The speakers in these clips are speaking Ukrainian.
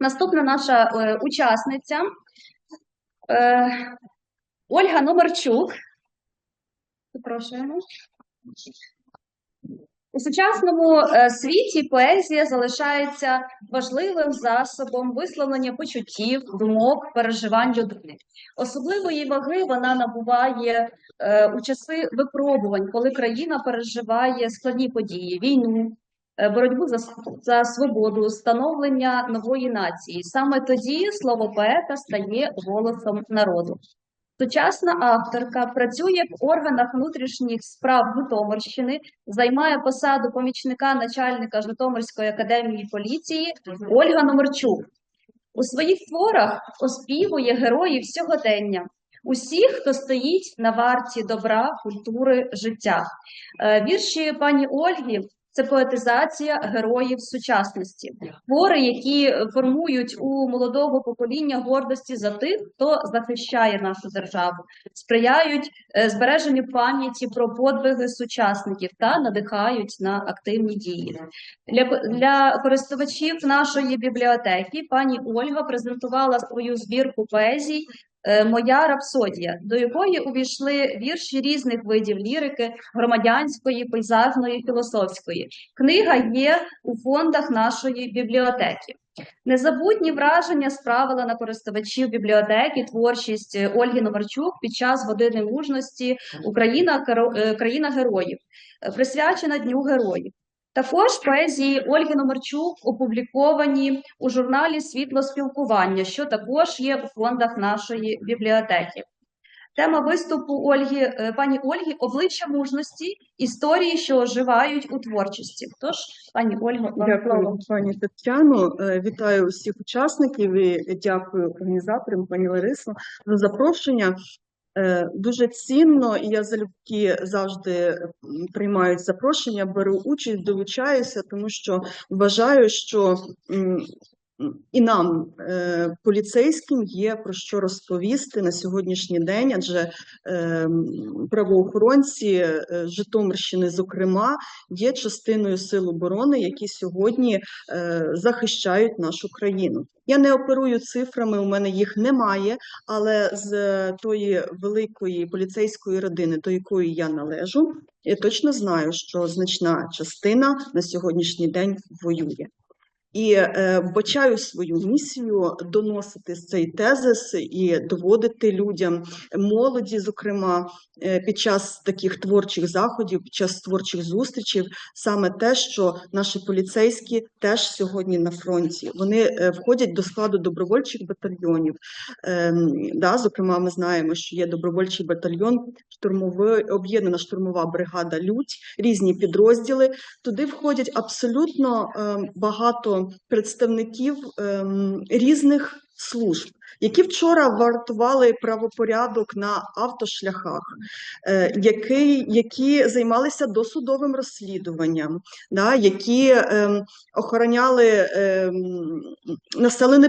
Наступна наша е, учасниця е, Ольга Номарчук. Запрошуємо. У сучасному е, світі поезія залишається важливим засобом висловлення почуттів, думок, переживань людини. Особливої ваги вона набуває е, у часи випробувань, коли країна переживає складні події, війну, боротьбу за, за свободу, становлення нової нації. Саме тоді слово поета стає голосом народу. Сучасна авторка працює в органах внутрішніх справ Житомирщини, займає посаду помічника начальника Житомирської академії поліції Ольга Номерчук. У своїх творах оспівує героїв сьогодення, усіх, хто стоїть на варті добра, культури, життя. Е, Вірші пані Ольги це поетизація героїв сучасності, твори, які формують у молодого покоління гордості за тих, хто захищає нашу державу, сприяють е, збереженню пам'яті про подвиги сучасників та надихають на активні дії. Для, для користувачів нашої бібліотеки пані Ольга презентувала свою збірку поезій Моя рапсодія, до якої увійшли вірші різних видів лірики, громадянської, пейзажної, філософської. Книга є у фондах нашої бібліотеки. Незабутні враження справила на користувачів бібліотеки творчість е, Ольги Номарчук під час години мужності Україна е, країна героїв, е, присвячена Дню героїв. Також поезії Ольги Номарчук опубліковані у журналі Світло спілкування, що також є у фондах нашої бібліотеки. Тема виступу Ольги, е, пані Ольги обличчя мужності, історії, що оживають у творчості. Тож, пані слово. Дякую, пані Тетяно. Е, Вітаю усіх учасників і дякую організаторам, пані Ларисо, за запрошення. Е, Дуже цінно, і я залюбки завжди приймаю запрошення, беру участь, долучаюся, тому що вважаю, що і нам, е, поліцейським, є про що розповісти на сьогоднішній день, адже е, правоохоронці е, Житомирщини, зокрема, є частиною сил оборони, які сьогодні захищають нашу країну. Я не оперую цифрами, у мене їх немає, але з тої великої поліцейської родини, до якої я належу, я точно знаю, що значна частина на сьогоднішній день воює. І е, вбачаю свою місію доносити цей тезис і доводити людям, молоді, зокрема, е, під час таких творчих заходів, під час творчих зустрічей, саме те, що наші поліцейські теж сьогодні на фронті. Вони е, входять до складу добровольчих батальйонів. Ем, да, зокрема, ми знаємо, що є добровольчий батальйон, штурмовий об'єднана штурмова бригада Людь, різні підрозділи. Туди входять абсолютно ем, багато представників ем, різних служб. Які вчора вартували правопорядок на автошляхах, е, які, які займалися досудовим розслідуванням, да, які ем, охороняли ем, населені,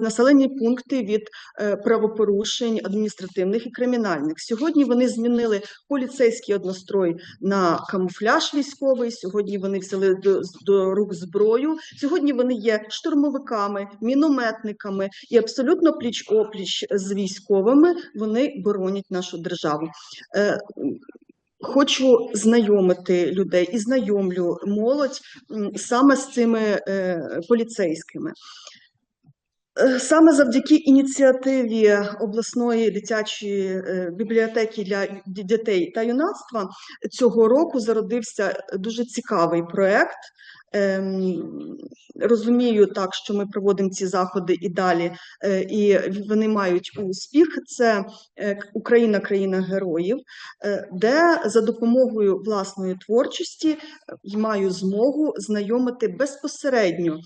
населені пункти від е, правопорушень адміністративних і кримінальних. Сьогодні вони змінили поліцейський однострой на камуфляж військовий. Сьогодні вони взяли до, до рук зброю. Сьогодні вони є штурмовиками, мінометниками і абсолютно пліч опліч з військовими вони боронять нашу державу. Е, Хочу знайомити людей і знайомлю молодь саме з цими е, поліцейськими. Е, Саме завдяки ініціативі обласної дитячої бібліотеки для дітей та юнацтва цього року зародився дуже цікавий проект. Ем, Розумію так, що ми проводимо ці заходи і далі, е, і вони мають успіх. Це е, Україна, країна героїв, е, де за допомогою власної творчості маю змогу знайомити безпосередньо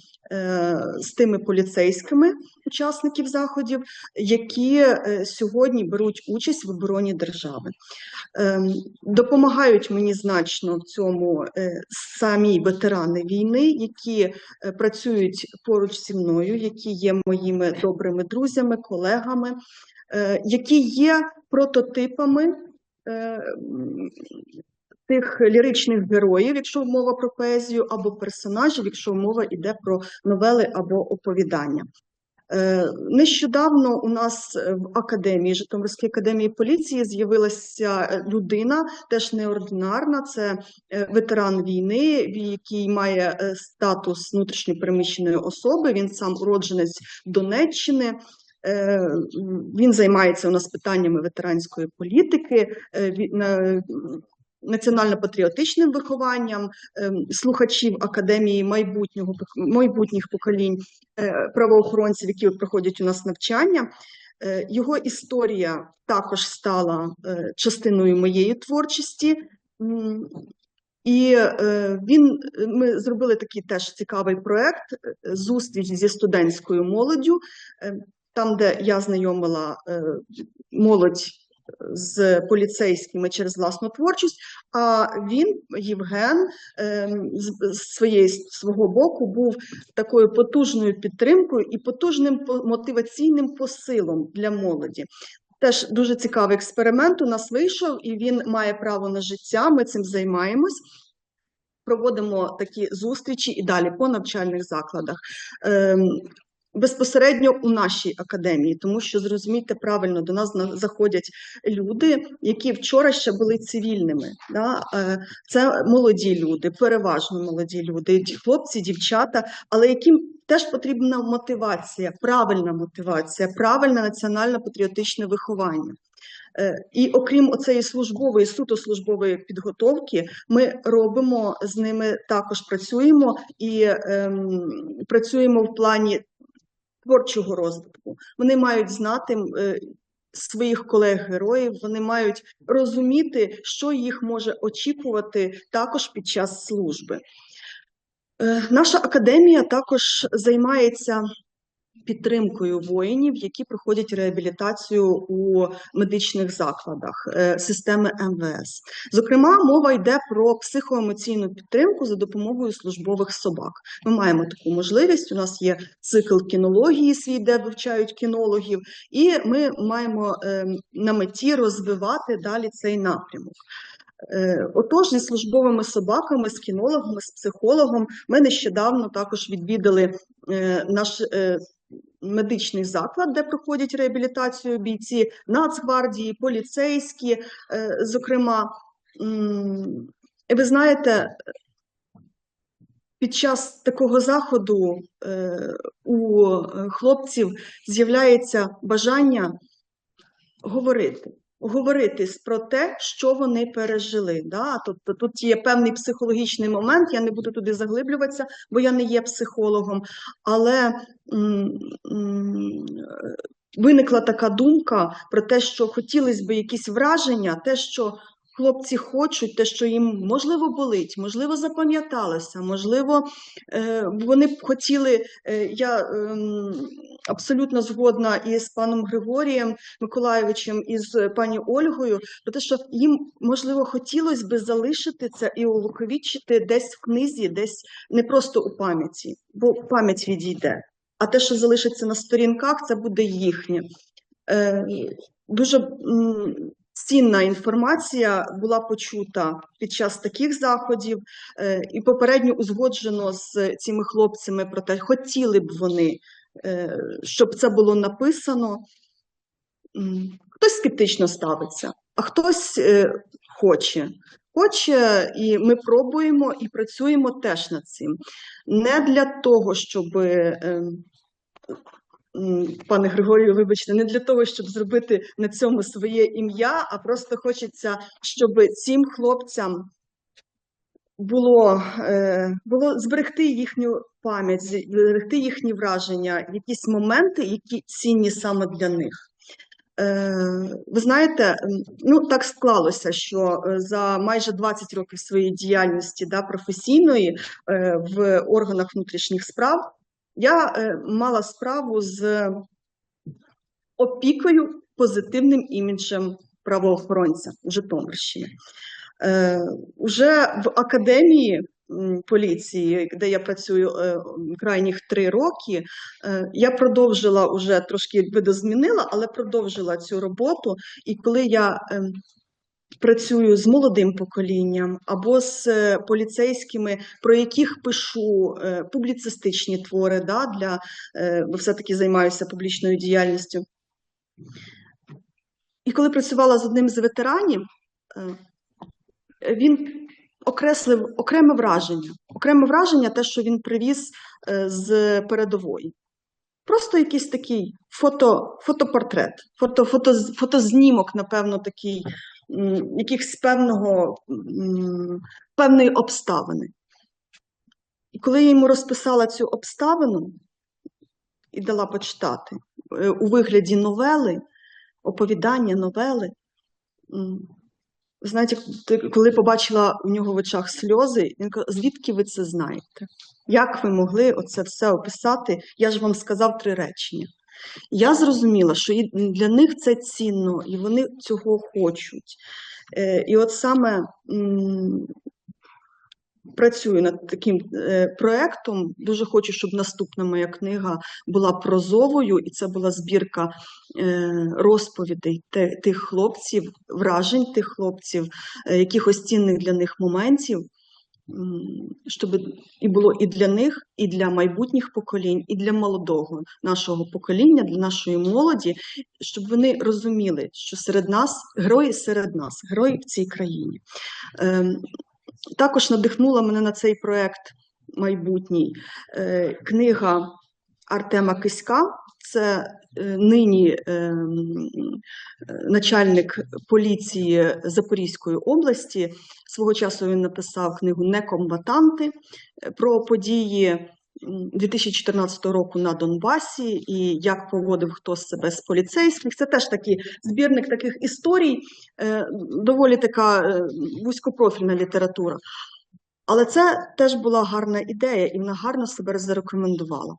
з тими поліцейськими учасників заходів, які е, сьогодні беруть участь в обороні держави. Ем, Допомагають мені значно в цьому е, самі ветерани війни, які е, працюють поруч зі мною, які є моїми добрими друзями, колегами, які є прототипами. тих ліричних героїв, якщо мова про поезію, або персонажів, якщо мова йде про новели або оповідання. Е, Нещодавно у нас е, в академії, Житомирській академії поліції, з'явилася е, людина, теж неординарна, це ветеран війни, який має статус внутрішньопереміщеної особи. Він сам уродженець Донеччини. Він займається у нас питаннями ветеранської політики, національно-патріотичним вихованням ем, слухачів академії майбутнього майбутніх поколінь е, правоохоронців, які проходять у нас навчання. Е, Його історія також стала е, частиною моєї творчості. І він, ми зробили такий теж цікавий проект зустріч зі студентською молоддю, е, там, де я знайомила молодь з поліцейськими через власну творчість. А він, Євген, ем, з своєї свого боку був такою потужною підтримкою і потужним мотиваційним посилом для молоді. Теж дуже цікавий експеримент у нас вийшов, і він має право на життя. Ми цим займаємось. Проводимо такі зустрічі і далі по навчальних закладах. Безпосередньо у нашій академії, тому що зрозумійте правильно, до нас заходять люди, які вчора ще були цивільними. Да? Е, Це молоді люди, переважно молоді люди, хлопці, дівчата, але яким теж потрібна мотивація, правильна мотивація, правильне національно-патріотичне виховання. Е, І окрім оцеї службової, суто службової підготовки, ми робимо з ними також працюємо і ем, працюємо в плані творчого розвитку. Вони мають знати е, своїх колег-героїв, вони мають розуміти, що їх може очікувати також під час служби. Е, Наша академія також займається підтримкою воїнів, які проходять реабілітацію у медичних закладах е, системи МВС. Зокрема, мова йде про психоемоційну підтримку за допомогою службових собак. Ми маємо таку можливість. У нас є цикл кінології, свій, де вивчають кінологів, і ми маємо е, на меті розвивати далі цей напрямок. Е, Отож, зі службовими собаками, з кінологами, з психологом ми нещодавно також відвідали наш медичний заклад, де проходять реабілітацію бійці Нацгвардії, поліцейські, е, зокрема. І ви знаєте, під час такого заходу е, у хлопців з'являється бажання говорити. Говорити про те, що вони пережили. Да? Тобто тут є певний психологічний момент, я не буду туди заглиблюватися, бо я не є психологом, але м, м, виникла така думка про те, що хотілося б якісь враження, те, що хлопці хочуть, те, що їм можливо болить, можливо, запам'яталося, можливо, е, вони б хотіли, е, я ем, абсолютно згодна і з паном Григорієм Миколайовичем, і з пані Ольгою, про те, що їм можливо хотілося би залишити це і увіковічити десь в книзі, десь не просто у пам'яті, бо пам'ять відійде. А те, що залишиться на сторінках, це буде їхнє. Е, Дуже цінна інформація була почута під час таких заходів, е, і попередньо узгоджено з цими хлопцями про те, хотіли б вони, е, щоб це було написано. Хтось скептично ставиться, а хтось е, хоче. Хоче, і ми пробуємо і працюємо теж над цим. Не для того, щоб, е, м, пане Григорію, вибачте, не для того, щоб зробити на цьому своє ім'я, а просто хочеться, щоб цим хлопцям було, е, було зберегти їхню пам'ять, зберегти їхні враження, якісь моменти, які цінні саме для них. Е, Ви знаєте, ну так склалося, що е, за майже 20 років своєї діяльності да, професійної в органах внутрішніх справ я е, мала справу з опікою позитивним іміджем правоохоронця у Житомирщині. Е, Уже в академії поліції, де я працюю е, крайніх три роки, я продовжила уже трошки видозмінила, але продовжила цю роботу. І коли я ем, працюю з молодим поколінням або з е, поліцейськими, про яких пишу е, публіцистичні твори, да, для, е, бо все-таки займаюся публічною діяльністю. І коли працювала з одним з ветеранів, він окреслив окреме враження. Окреме враження, те, що він привіз з передової. Просто якийсь такий фото, фотопортрет, фото, фото, фотознімок, напевно, такий, якихось певного, певної обставини. І коли я йому розписала цю обставину і дала почитати е, у вигляді новели, оповідання, новели, знаєте, коли побачила у нього в очах сльози, він каже, звідки ви це знаєте? Як ви могли оце все описати? Я ж вам сказав три речення. Я зрозуміла, що для них це цінно, і вони цього хочуть. Е, І от саме працюю над таким е, проектом. Дуже хочу, щоб наступна моя книга була прозовою, і це була збірка е, розповідей тих хлопців, вражень тих хлопців, якихось цінних для них моментів. Щоб і було і для них, і для майбутніх поколінь, і для молодого нашого покоління, для нашої молоді, щоб вони розуміли, що серед нас герої серед нас, герої в цій країні. Ем, Також надихнула мене на цей проект майбутній е, книга Артема Киська. Це нині ем, е, начальник поліції Запорізької області. Свого часу він написав книгу Некомбатанти е, про події 2014 року на Донбасі і як поводив хто себе з поліцейських. Це теж такий збірник таких історій, е, доволі така е, вузькопрофільна література. Але це теж була гарна ідея, і вона гарно себе зарекомендувала.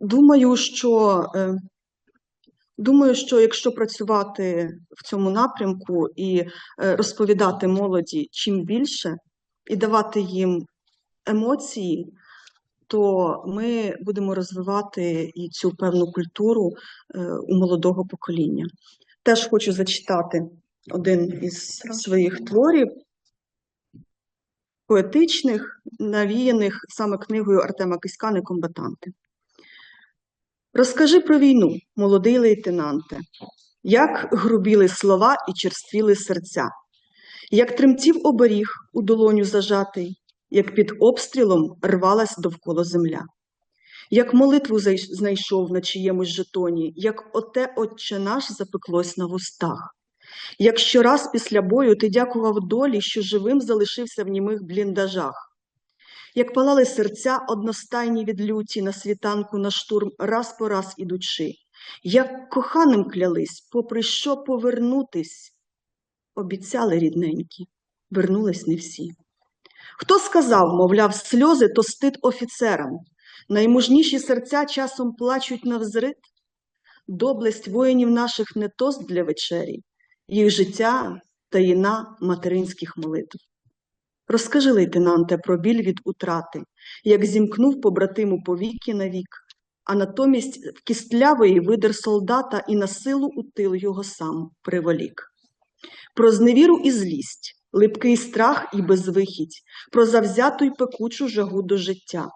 Думаю, що, е, думаю, що якщо працювати в цьому напрямку і е, розповідати молоді чим більше, і давати їм емоції, то ми будемо розвивати і цю певну культуру е, у молодого покоління. Теж хочу зачитати один із своїх творів, поетичних, навіяних саме книгою Артема Киська «Некомбатанти». Розкажи про війну, молодий лейтенанте, як грубіли слова і черствіли серця, як тремтів оберіг у долоню зажатий, як під обстрілом рвалась довкола земля, як молитву знайшов на чиємусь жетоні, як оте Отче наш запеклось на вустах, як щораз після бою ти дякував долі, що живим залишився в німих бліндажах. Як палали серця одностайні від люті на світанку на штурм, раз по раз ідучи, як коханим клялись, попри що повернутись, обіцяли рідненькі, вернулись не всі. Хто сказав, мовляв, сльози то стид офіцерам, наймужніші серця часом плачуть навзрит? Доблесть воїнів наших не тост для вечері, їх життя таїна материнських молитв. Розкажи, лейтенанте, про біль від утрати, як зімкнув побратиму повіки навік, а натомість в кістлявий видер солдата і на силу у тил його сам приволік. Про зневіру і злість, липкий страх і безвихідь, про завзяту й пекучу жагу до життя,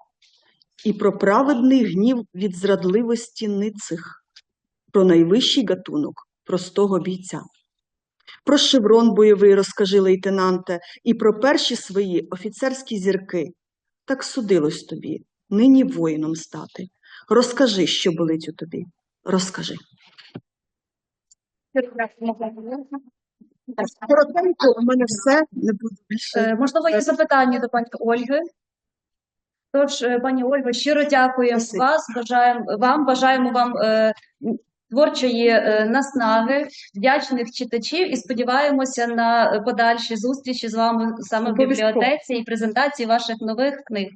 і про праведний гнів від зрадливості ницих, про найвищий гатунок простого бійця. Про шеврон бойовий розкажи, лейтенанте, і про перші свої офіцерські зірки. Так судилось тобі, нині воїном стати. Розкажи, що болить у тобі. Розкажи. Коротенько, у мене все, не буду більше. Е, Можливо, є запитання до пані Ольги. Тож, е, пані Ольго, щиро дякуємо вас, бажаємо вам, бажаємо вам е, творчої е, наснаги, вдячних читачів і сподіваємося на подальші зустрічі з вами саме в бібліотеці і презентації ваших нових книг.